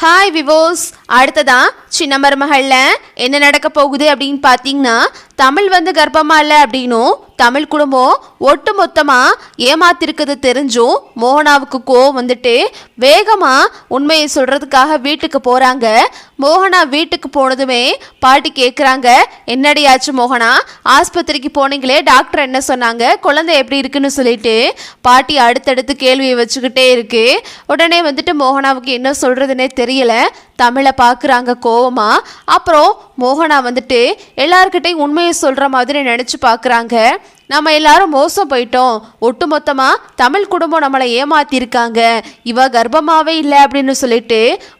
Hi விவோஸ் அடுத்ததான் சின்ன மருமகளில் என்ன நடக்க போகுது அப்படின்னு பார்த்தீங்கன்னா தமிழ் வந்து கர்ப்பமாக இல்லை அப்படின்னும் தமிழ் குடும்பம் ஒட்டு மொத்தமாக ஏமாத்திருக்கிறது தெரிஞ்சும் மோகனாவுக்கு கோவம் வந்துட்டு வேகமாக உண்மையை சொல்கிறதுக்காக வீட்டுக்கு போகிறாங்க மோகனா வீட்டுக்கு போனதுமே பாட்டி கேட்குறாங்க என்னடியாச்சு மோகனா? ஆஸ்பத்திரிக்கு போனீங்களே டாக்டர் என்ன சொன்னாங்க? குழந்தை எப்படி இருக்குன்னு சொல்லிட்டு பாட்டி அடுத்தடுத்து கேள்வியை வச்சுக்கிட்டே இருக்கு. உடனே வந்துட்டு மோகனாவுக்கு என்ன சொல்கிறதுனே தெரியல. தமிழை பார்க்குறாங்க கோவமாக அப்புறம் மோகனா வந்துட்டு எல்லாருக்கிட்டையும் உண்மையை சொல்கிற மாதிரி நினச்சி பார்க்குறாங்க நம்ம எல்லாரும் மோசம் போயிட்டோம். ஒட்டுமொத்தமாக தமிழ் குடும்பம் நம்மளை ஏமாத்திருக்காங்க. இவ கர்ப்பமாவே இல்லை அப்படின்னு சொல்லிட்டு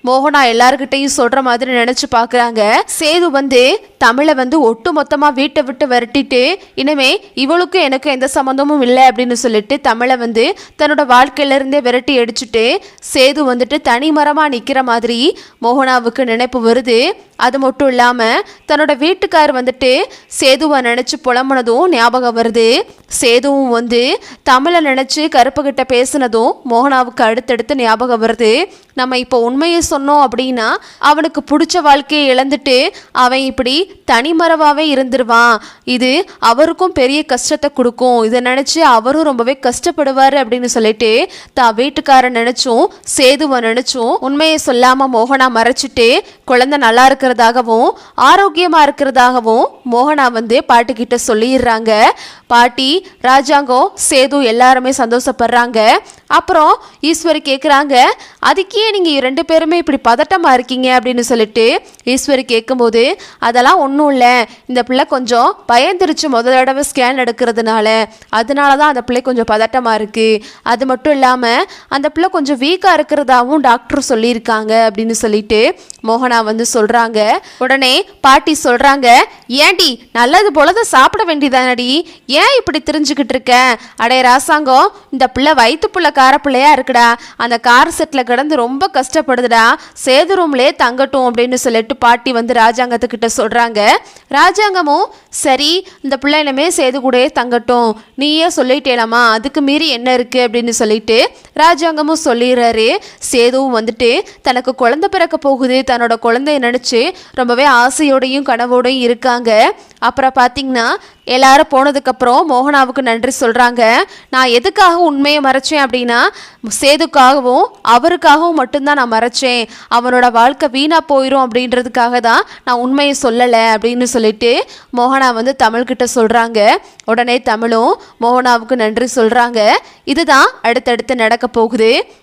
மோகனா எல்லாருக்கிட்டையும் சொல்கிற மாதிரி நினச்சி பார்க்குறாங்க சேது வந்து தமிழை வந்து ஒட்டு மொத்தமாக வீட்டை விட்டு விரட்டிட்டு இனிமே இவளுக்கும் எனக்கும் எந்த சம்மந்தமும் இல்லை அப்படின்னு சொல்லிட்டு தமிழை வந்து தன்னோட வாழ்க்கையிலேருந்தே விரட்டி அடிச்சுட்டு சேது வந்துட்டு தனிமரமாக நிற்கிற மாதிரி மோகனாவுக்கு நினைப்பு வருது. அது மட்டும் இல்லாமல் தன்னோட வீட்டுக்கார் வந்துட்டு சேதுவை நினச்சி புலம்புனதும் ஞாபகம் வருது. சேதுவும் வந்து தமிழை நினச்சி கருப்புக்கிட்ட பேசுனதும் மோகனாவுக்கு அடுத்தடுத்து ஞாபகம் வருது. நம்ம இப்போ உண்மையை சொன்னோம் அப்படின்னா அவனுக்கு பிடிச்ச வாழ்க்கையை இழந்துட்டு அவன் இப்படி தனிமரவாகவே இருந்துருவான். இது அவருக்கும் பெரிய கஷ்டத்தை கொடுக்கும். இதை நினச்சி அவரும் ரொம்பவே கஷ்டப்படுவார் அப்படின்னு சொல்லிட்டு தான் வீட்டுக்காரன் நினச்சும் சேதுவை நினச்சும் உண்மையை சொல்லாமல் மோகனா மறைச்சிட்டு குழந்தை நல்லா இருக்கிறதாகவும் ஆரோக்கியமாக இருக்கிறதாகவும் மோகனா வந்து பாட்டுக்கிட்ட சொல்லிடுறாங்க. பாட்டி ராஜாங்கம் சேது எல்லாருமே சந்தோஷப்படுறாங்க. அப்புறம் ஈஸ்வரி கேட்குறாங்க அதுக்கே நீங்கள் ரெண்டு பேருமே இப்படி பதட்டமாக இருக்கீங்க அப்படின்னு சொல்லிட்டு ஈஸ்வரி கேட்கும்போது அதெல்லாம் ஒன்றும் இல்லை. இந்த பிள்ளை கொஞ்சம் பயந்துருச்சு முதல் தடவை ஸ்கேன் எடுக்கிறதுனால. அதனால தான் அந்த பிள்ளை கொஞ்சம் பதட்டமாக இருக்குது அது மட்டும் இல்லாமல் அந்த பிள்ளை கொஞ்சம் வீக்காக இருக்கிறதாவும் டாக்டர் சொல்லியிருக்காங்க அப்படின்னு சொல்லிட்டு மோகனா வந்து சொல்கிறாங்க உடனே பாட்டி சொல்கிறாங்க ஏண்டி நல்லது போலதான் சாப்பிட வேண்டியதானடி. ஏன் இப்படி தெரிஞ்சுக்கிட்டு இருக்க? அடே ராசாங்கம் இந்த பிள்ளை வயிற்று புள்ள கார பிள்ளையா இருக்குடா. அந்த கார் செட்டில் கிடந்து ரொம்ப கஷ்டப்படுதுடா. சேது ரூம்லேயே தங்கட்டும் அப்படின்னு சொல்லிட்டு பாட்டி வந்து ராஜாங்கத்துக்கிட்ட சொல்கிறாங்க ராஜாங்கமும் சரி இந்த பிள்ளை இனிமே சேது கூடயே தங்கட்டும். நீயே சொல்லிட்டேலாமா அதுக்கு மீறி என்ன இருக்குது அப்படின்னு சொல்லிட்டு ராஜாங்கமும் சொல்லிடுறாரு. சேதுவும் வந்துட்டு தனக்கு குழந்தை பிறக்க போகுது. தன்னோட குழந்தைய நினச்சி ரொம்பவே ஆசையோடையும் கனவோடையும் இருக்காங்க. அப்புறம் பார்த்தீங்கன்னா எல்லாரும் போனதுக்கப்புறம் மோகனாவுக்கு நன்றி சொல்கிறாங்க நான் எதுக்காக உண்மையை மறைச்சேன் அப்படின்னா சேதுக்காகவும் அவருக்காகவும் மட்டும்தான் நான் மறைச்சேன். அவனோட வாழ்க்கை வீணாக போயிடும் அப்படின்றதுக்காக தான் நான் உண்மையை சொல்லலை அப்படின்னு சொல்லிட்டு மோகனா வந்து தமிழ்கிட்ட சொல்கிறாங்க உடனே தமிழும் மோகனாவுக்கு நன்றி சொல்கிறாங்க இதுதான் அடுத்தடுத்து நடக்க போகுது.